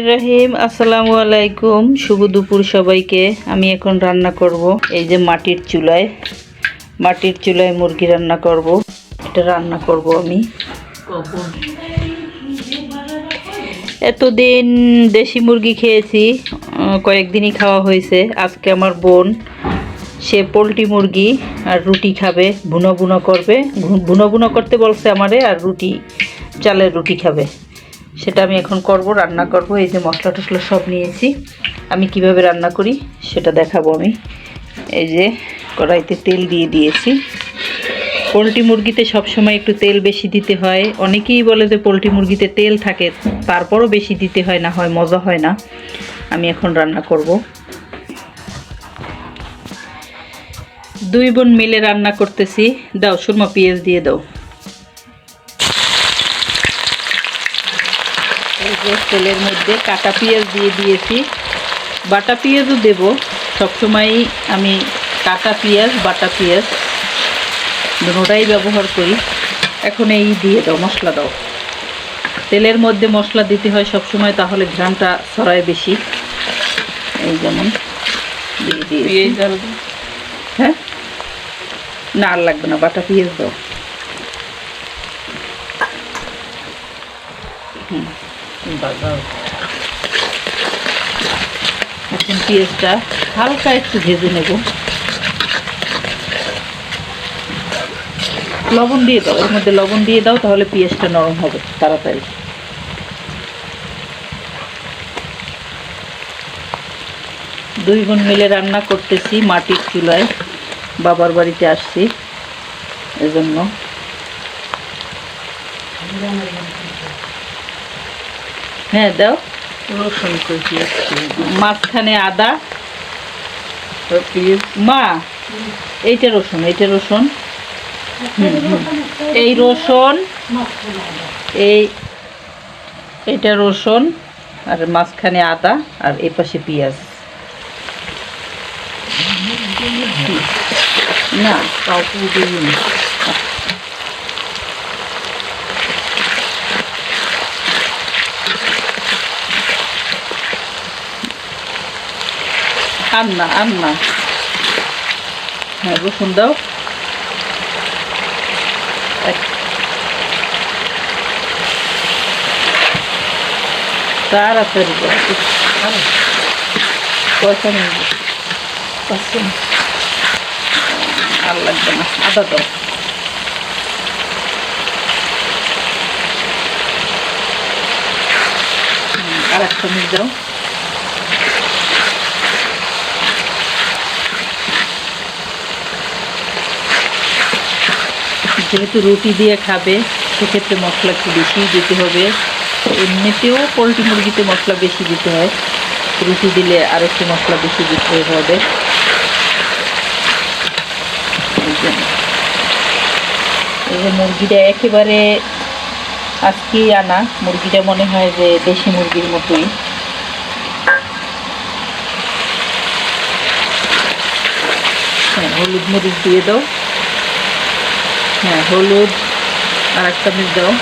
রহিম আসসালামু আলাইকুম। শুভ দুপুর সবাইকে। আমি এখন রান্না করব এই যে মাটির চুলায়। মাটির চুলায় মুরগি রান্না করব। এটা রান্না করব আমি। এতদিন দেশি মুরগি খেয়েছি কয়েকদিনই খাওয়া হয়েছে। আজকে আমার বোন সে পোলট্রি মুরগি আর রুটি খাবে বুনো বুনো করবে। ভু- বুনো বুনো করতে বলছে আমারে আর রুটি চালের রুটি খাবে। সেটা আমি এখন করব, রান্না করব। এই যে মশলা টশলা সব নিয়েছি। আমি কীভাবে রান্না করি সেটা দেখাবো আমি। এই যে কড়াইতে তেল দিয়ে দিয়েছি। পোলট্রি মুরগিতে সবসময় একটু তেল বেশি দিতে হয়। অনেকেই বলে যে পোলট্রি মুরগিতে তেল থাকে, তারপরও বেশি দিতে হয়, না হয় মজা হয় না। আমি এখন রান্না করব। দুই বোন মিলে রান্না করতেছি। দাও, সুরমা, পেঁয়াজ দিয়ে দাও। তেলের মধ্যে কাটা পেঁয়াজ দিয়ে দিয়েছি। বাটা পেঁয়াজও দেব। সবসময়ই আমি কাটা পেঁয়াজ বাটা পেঁয়াজ দুটোটাই ব্যবহার করি। এখন এই দিয়ে দাও মশলা দাও। তেলের মধ্যে মশলা দিতে হয় সবসময় তাহলে ঘ্রানটা ছড়ায় বেশি। এই যেমন দিয়ে আর হ্যাঁ? না আর লাগবে না বাটা পেঁয়াজ দাও। বাজার এখন পেঁয়াজটা হালকা একটু ভেজে নেব। লবণ দিয়ে দাও, এর মধ্যে লবণ দিয়ে দাও, তাহলে পেঁয়াজটা নরম হবে তাড়াতাড়ি। দুই বোন মিলে রান্না করতেছি মাটির চুলায়, বাবার বাড়িতে আসছি, এজন্য। হ্যাঁ দাও। রসুন। মাঝখানে আদা। তো পেঁয়াজ। মা এইটা রসুন এইটা রসুন। হুম। এই রসুন এই এটা রসুন আর মাঝখানে আদা আর এই পাশে পেঁয়াজ। না কাউকে দিই না আর না হ্যাঁ রসুন দাও তাড়াতাড়ি পয়সা লাগবে না আদা দাও আর এক চামচ দাও যেহেতু রুটি দিয়ে খাবে, সেক্ষেত্রে মশলা একটু বেশি দিতে হবে। এমনিতেও পোলট্রি মুরগিতে মশলা বেশি দিতে হয়। রুটি দিলে আর একটু মশলা বেশি দিতে হবে। এই যে- মুরগিটা একেবারে আজকেই আনা। মুরগিটা মনে হয় যে দেশি মুরগির মতোই। হ্যাঁ হলুদ মরিচ দিয়ে দাও। হ্যাঁ হলুদ আর এক চামচ দাও।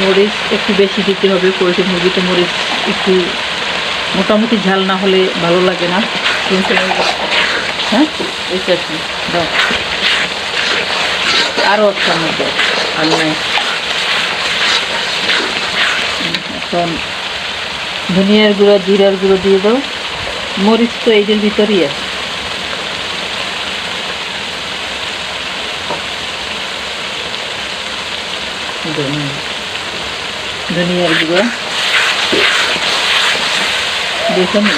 মরিচ একটু বেশি দিতে হবে পোলট্রি মুরগিতে মরিচ একটু মোটামুটি ঝাল না হলে ভালো লাগে না। হ্যাঁ? এই চাটনি দাও। আরও এক চামচ দাও। আর নাই এখন ধনিয়ার গুঁড়ো, জিরার গুঁড়ো দিয়ে দাও। মরিচ তো এইটার ভিতরেই আছে। ধনিয়া। ধনিয়ার গুঁড়ো। দুই চামচ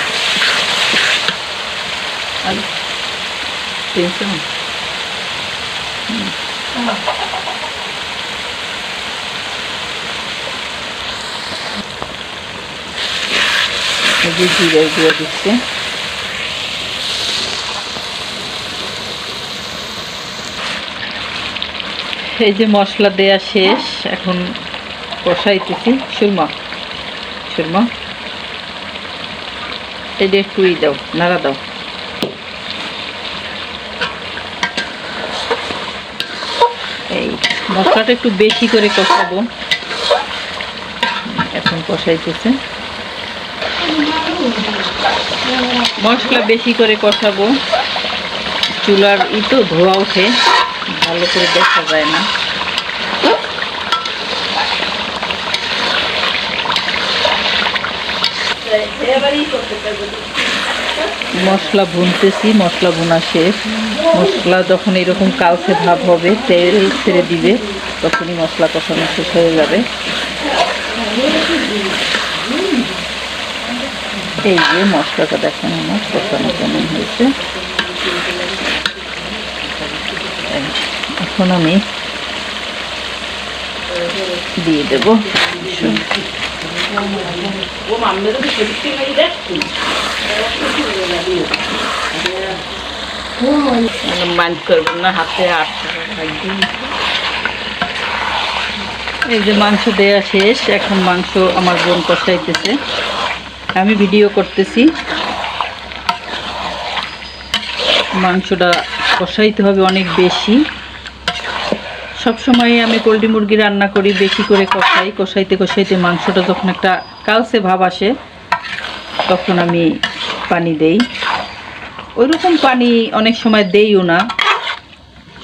আর তিন যে এই যে মশলা দেয়া শেষ, এখন কষাইতেছি সুরমা সুরমা এটা একটু ই দাও, নাড়া দাও। এই মশলাটা একটু বেশি করে কষাবো। এখন কষাইতেছে। মশলা বেশি করে কষাবো। চুলার ই তো ধোয়া ওঠে, ভালো করে দেখা যায় না। মশলা ভুনতেছি, মশলা ভুনা শেষ। মশলা যখন এরকম কালচে ভাব হবে, তেল ছেড়ে দিবে, তখনই মশলা কষানো শেষ হয়ে যাবে। এই যে মশলাটা দেখেন আমার কষানো কেমন হয়েছে। এখন আমি দিয়ে দেবো। মাইন্ড করবেন না হাতে আট এই যে মাংস দেয়া শেষ এখন মাংস আমার বোন কষাইতেছে। আমি ভিডিও করতেছি। মাংসটা কষাইতে হবে অনেক বেশি। সব সময় আমি পোলট্রি মুরগি রান্না করি, বেশি করে কষাই। কষাইতে কষাইতে মাংসটা যখন একটা কালসে ভাব আসে, তখন আমি পানি দেই। ওইরকম পানি অনেক সময় দেইও না।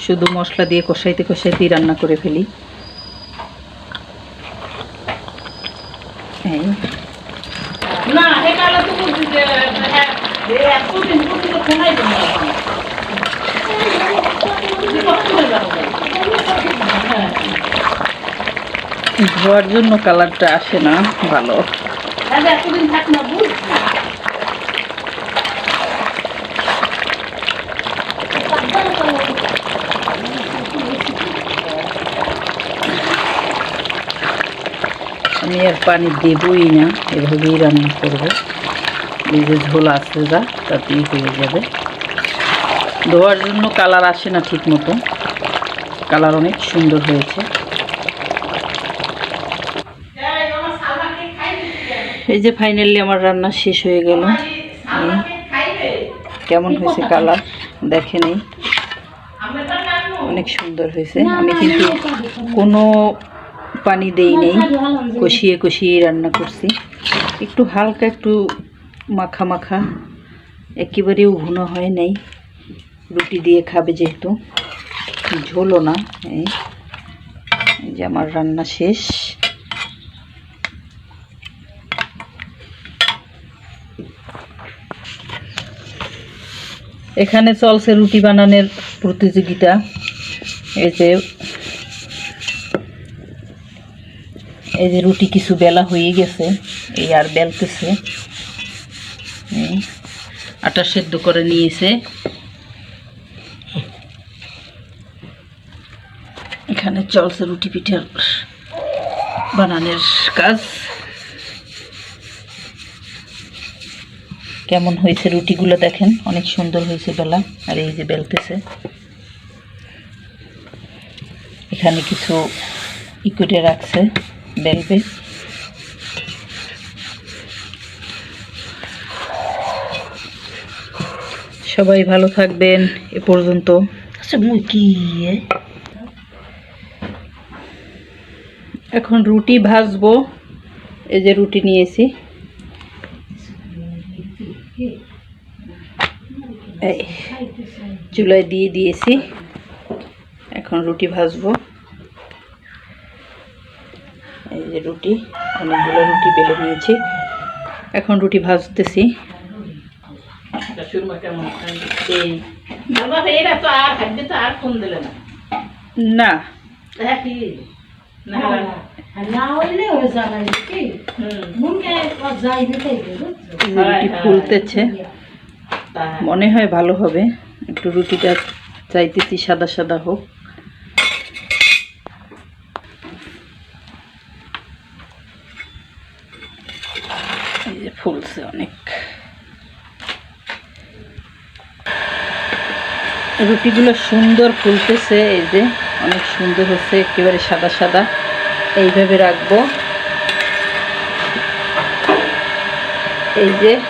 শুধু মশলা দিয়ে কষাইতে কষাইতেই রান্না করে ফেলি এই না সেকালে তো বুঝছি যে হ্যাঁ, যে এতদিন বুঝছি তো শোনাই। ধোয়ার জন্য কালারটা আসে না ভালো এতদিন থাক না বুঝ আমি আর পানি দেবই না এভাবেই রান্না করব যে ঝোল আছে যা, তাতেই হয়ে যাবে। ধোয়ার জন্য কালার আসে না ঠিক মতো। কালার অনেক সুন্দর হয়েছে। এই যে ফাইনালি আমার রান্না শেষ হয়ে গেল। কেমন হয়েছে কালার? দেখে নেই। অনেক সুন্দর হয়েছে। আমি কিন্তু কোনো পানি দেই নেই। কষিয়ে কষিয়ে রান্না করছি। একটু হালকা একটু মাখা মাখা। একেবারেও ঘুনো হয় নাই। রুটি দিয়ে খাবে যেহেতু। ঝোলও না, এই। যে আমার রান্না শেষ। এখানে চলছে রুটি বানানোর প্রতিযোগিতা। এই যে এই যে রুটি কিছু বেলা হয়ে গেছে, এই আর বেলতেছে। আটা সেদ্ধ করে নিয়েছে। এখানে চলছে রুটি পিঠার বানানোর কাজ। কেমন হয়েছে রুটিগুলো দেখেন? অনেক সুন্দর হয়েছে বেলা, আর এই যে বেলতেছে। এখানে কিছু ইকুটে রাখছে, বেলবে। সবাই ভালো থাকবেন এ পর্যন্ত। আচ্ছা মুই কি এখন রুটি ভাজবো এই যে রুটি নিয়েছি। এই চুলায় দিয়ে দিয়েছি। এখন রুটি ভাজবো। এই যে রুটি অনেকগুলো রুটি বেলে নিয়েছি। এখন রুটি ভাজতেছি। এই বাবা এরা তো আর খাদ্য তো আর ফোন দিলে না। না। হ্যাঁ কি? না না। হইলে হয়ে যাবে কি? মুখে যাই দিতে এই যে রুটি ফুলতেছে? মনে হয় ভালো হবে। একটু রুটিটা চাইতেছি সাদা সাদা হোক। এই যে ফুলছে অনেক। রুটিগুলো সুন্দর ফুলতেছে, এই যে অনেক সুন্দর হচ্ছে, একেবারে সাদা সাদা। এইভাবে রাখব। এই যে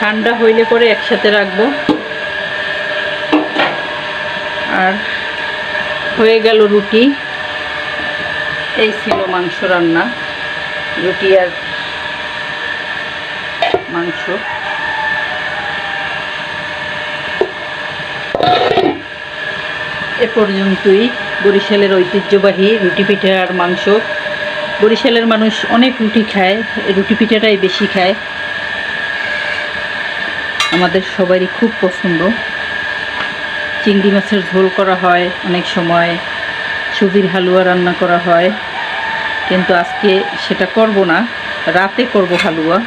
ঠান্ডা হইলে পরে একসাথে রাখব। আর হয়ে গেল রুটি। এই ছিল মাংস রান্না। রুটি আর মাংস। এ পর্যন্তই। বরিশালের ঐতিহ্যবাহী রুটি পিঠা আর মাংস। বরিশালের মানুষ অনেক রুটি খায়, রুটি পিঠাটাই বেশি খায়। আমাদের সবারই খুব পছন্দ। চিংড়ি মাছের ঝোল করা হয় অনেক সময়, সুজির হালুয়া রান্না করা হয়। কিন্তু আজকে সেটা করব না, রাতে করব হালুয়া।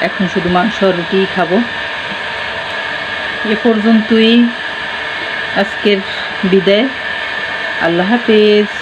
এখন শুধু মাংস আর রুটিই খাব। এ পর্যন্তই। আজকের বিদায়। আল্লাহ হাফিজ।